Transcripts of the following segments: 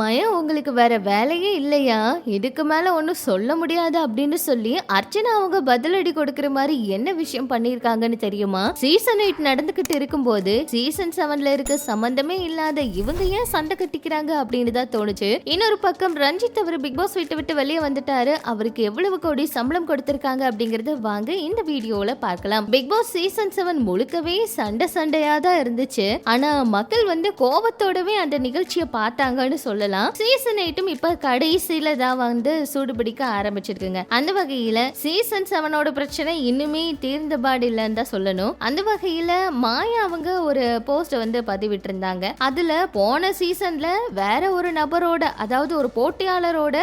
மயம் உங்களுக்கு வேற வேலையே இல்லையா? இதுக்கு மேல ஒன்றும் சொல்ல முடியாது அப்படின்னு சொல்லி அர்ச்சனா அவங்க பதிலடி கொடுக்கிற மாதிரி என்ன விஷயம் பண்ணியிருக்காங்கன்னு தெரியுமா? சீசன் எயிட் நடந்துகிட்டு இருக்கும்போது சீசன் செவன்ல இருக்க சம்பந்தமே இல்லாத இவங்க ஏன் சண்டை கட்டிக்கிறாங்க அப்படின்னு தான் தோணுச்சு. இன்னொரு பக்கம் ரஞ்சித் அவர் பிக் பாஸ் விட்டு விட்டு வெளியே வந்துட்டாரு. அவருக்கு எவ்வளவு கோடி சம்பளம் கொடுத்திருக்காங்க அப்படிங்கறத வாங்க இந்த வீடியோல பார்க்கலாம். பிக் பாஸ் சீசன் செவன் முழுக்கவே சண்டை சண்டையா தான் இருந்துச்சு. ஆனா மக்கள் வந்து கோபத்தோடவே அந்த நிகழ்ச்சியை பார்த்தாங்கன்னு சொல்லலாம். சீசன் எயிட்டும் இப்ப கடைசியில தான் வந்து சூடுபிடிக்க ஆரம்பிச்சிருக்குங்க. அந்த வகையில சீசன் செவனோட பிரச்சனை இன்னுமே தீர்ந்தபாடு இல்லைன்னு தான் சொல்லணும். அந்த வகையில மாயா அவங்க ஒரு போஸ்ட் வந்து பதிவிட்டு இருந்தாங்க அதுல போன சீசன்ல வேற ஒரு நபரோட அதாவது ஒரு போட்டியாளரோட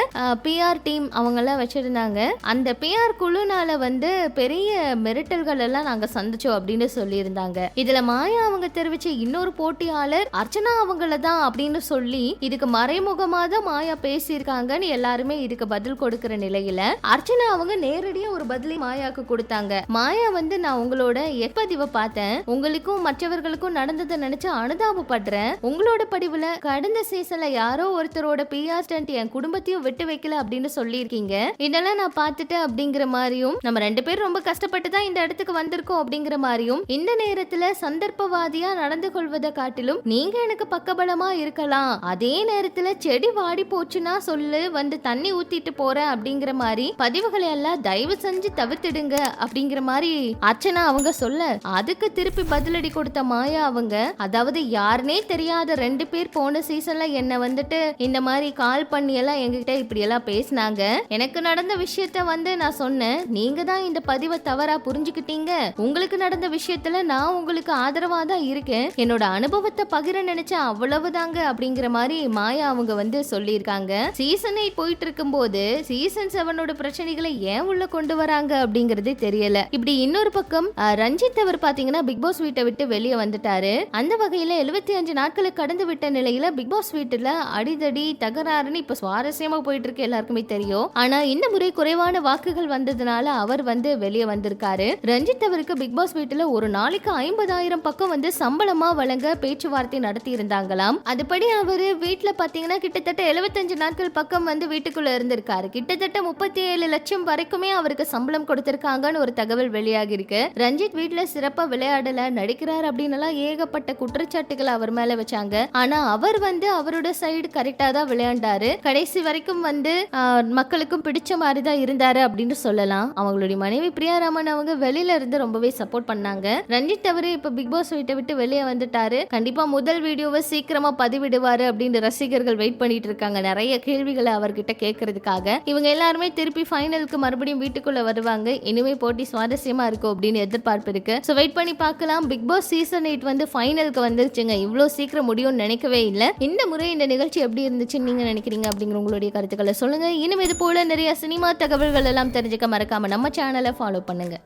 பிஆர் டீம் அவங்க எல்லாம் வச்சிருந்தாங்க. அந்த பிஆர் குழுனால வந்து பெரிய மிரட்டல்கள் எல்லாம் நாங்க சந்திச்சோம் அப்படின்னு சொல்லியிருந்தாங்க. இதுல மாயா அவங்க தெரிவிச்ச இன்னொரு போட்டியாளர் அர்ச்சனா அவங்கள தான் அப்படின்னு சொல்லி இதுக்கு மறைமுகமா தான் மாயா பேசியிருக்காங்கன்னு எல்லாருமே இதுக்கு பதில் கொடுக்கிற நிலையில அர்ச்சனா அவங்க நேரடியா ஒரு பதிலை மாயாக்கு கொடுத்தாங்க. மாயா வந்து நான் உங்களோட எப்பதிவை பார்த்தேன். உங்களுக்கும் மற்றவர்களுக்கும் நடந்ததை நினைச்சு அனுதாபப்படுறேன். உங்களோட படிவுல கடந்த சீசன்ல யாரோ ஒருத்தரோட பிஆர் ஸ்டண்ட் என் குடும்பத்தையும் விட்டு வைக்கல அப்படின்னு சொல்லியிருக்கீங்க. இதெல்லாம் நான் பார்த்துட்டேன் அப்படிங்கிற மாதிரியும் நம்ம ரெண்டு பேரும் ரொம்ப கஷ்டப்பட்டு தான் இந்த இடத்துக்கு வந்திருக்கோம் அப்படிங்கிற மாதிரியும் இந்த நேரத்துல சந்தர்ப்பவாதியா நடந்து கொள்வதை காட்டிலும் நீங்க எனக்கு பக்கபலமா இருக்கலாம். அதே நேரத்துல செடி வாடி போச்சுன்னா சொல்லு வந்து தண்ணி ஊத்திட்டு போறேன் அப்படிங்கிற மாதிரி பதிவுகளை எல்லாம் தயவு செஞ்சு தவிர்த்திடுங்க அப்படிங்கிற மாதிரி அர்ச்சனா அவங்க சொல்ல அதுக்கு திருப்பி பதிலடி கொடுத்த மாயா அவங்க அதாவது யாருனே தெரியாத ரெண்டு பேர் போன சீசன்ல என்ன வந்துட்டு இந்த மாதிரி கால் பண்ணி எல்லாம் எங்ககிட்ட இப்படி எல்லாம் பேசினாங்க. எனக்கு நடந்த விஷயத்த வந்து நான் சொன்னேன். நீங்க தான் இந்த பதிவை தவறா புரிஞ்சுக்கிட்டீங்க. உங்களுக்கு நடந்த விஷயத்துல நான் உங்களுக்கு ஆதரவா தான் இருக்கேன். என்னோட அனுபவத்தை பகிர நினைச்சா அவ்வளவுதாங்க அப்படிங்கிற மாதிரி மாயா அவங்க வந்து சொல்லியிருக்காங்க. சீசன் எயிட் போயிட்டு இருக்கும்போது சீசன் செவனோட பிரச்சனைகளை ஏன் உள்ள கொண்டு வராங்க அப்படிங்கறதே தெரியல. இப்படி இன்னொரு பக்கம் ரஞ்சித் அவர் பாத்தீங்கன்னா பிக் பாஸ் வீட்டை விட்டு வெளியே வந்துட்டாரு. அந்த வகையில எழுபத்தி அஞ்சு நாட்களை கடந்து விட்ட நிலையில பிக் பாஸ் வீட்டுல அடிதடி தகராறுன்னு இப்ப சுவாரஸ்யமா போயிட்டு இருக்கு எல்லாருக்குமே தெரியும். ஆனா இந்த முறை குறைவான வாக்குகள் வந்ததுனால அவர் வந்து வெளியே வந்திருக்காரு. ரஞ்சித் அவருக்கு பிக் பாஸ் வீட்டுல ஒரு நாளைக்கு ஐம்பதாயிரம் பக்கம் வந்து சம்பளமா வழங்க பேச்சுவார்த்தை நடத்தி இருந்தாங்களாம் அதுபடி அவரு வீட்டுல பாத்தீங்கன்னா கிட்டத்தட்ட எழுபத்தஞ்சு நாட்கள் பக்கம் வந்து வீட்டுக்குள்ள இருந்திருக்காரு. கிட்டத்தட்ட முப்பத்தி ஏழு லட்சம் வரைக்குமே அவருக்கு சம்பளம் கொடுத்திருக்காங்கன்னு ஒரு தகவல் வெளியாகி இருக்கு ரஞ்சித் வீட்டில் சிறப்பா விளையாடல நடிக்கிறார் அப்படின்னு ஏகப்பட்ட குற்றச்சாட்டுகளை அவர் மேல வச்சாங்க. ஆனா அவர் வந்து அவரோட சைடு கரெக்டா தான் விளையாண்டாரு. கடைசி வரைக்கும் வந்து ஆஹ், மக்களுக்கும் பிடிச்ச மாதிரி தான் இருந்தாரு அப்படின்னு சொல்லலாம். அவங்களுடைய மனைவி பிரியாராமன் அவங்க வெளியில இருந்து ரொம்பவே சப்போர்ட் பண்ணாங்க. ரஞ்சித் அவரு இப்ப பிக் பாஸ் வீட்டை விட்டு வெளியே வந்துட்டாரு. கண்டிப்பா முதல் வீடியோவை சீக்கிரமா பதிவிடுவாரு அப்படின்னு ரசிகர் ரசிகர்கள் வெயிட் பண்ணிட்டு இருக்காங்க நிறைய கேள்விகளை அவர்கிட்ட கேட்கறதுக்காக. இவங்க எல்லாருமே திருப்பி ஃபைனலுக்கு மறுபடியும் வீட்டுக்குள்ள வருவாங்க. இனிமே போட்டி சுவாரஸ்யமா இருக்கும் அப்படின்னு எதிர்பார்ப்பு இருக்கு. ஸோ வெயிட் பண்ணி பார்க்கலாம். பிக் பாஸ் சீசன் எயிட் வந்து ஃபைனலுக்கு வந்துருச்சுங்க. இவ்வளோ சீக்கிரம் முடியும்னு நினைக்கவே இல்லை. இந்த முறை இந்த நிகழ்ச்சி எப்படி இருந்துச்சுன்னு நீங்க நினைக்கிறீங்க அப்படிங்கிற உங்களுடைய கருத்துக்களை சொல்லுங்க. இனிமே இது போல நிறைய சினிமா தகவல்கள் எல்லாம் தெரிஞ்சுக்க மறக்காம நம்ம சேனலை ஃபாலோ பண்ணுங்க.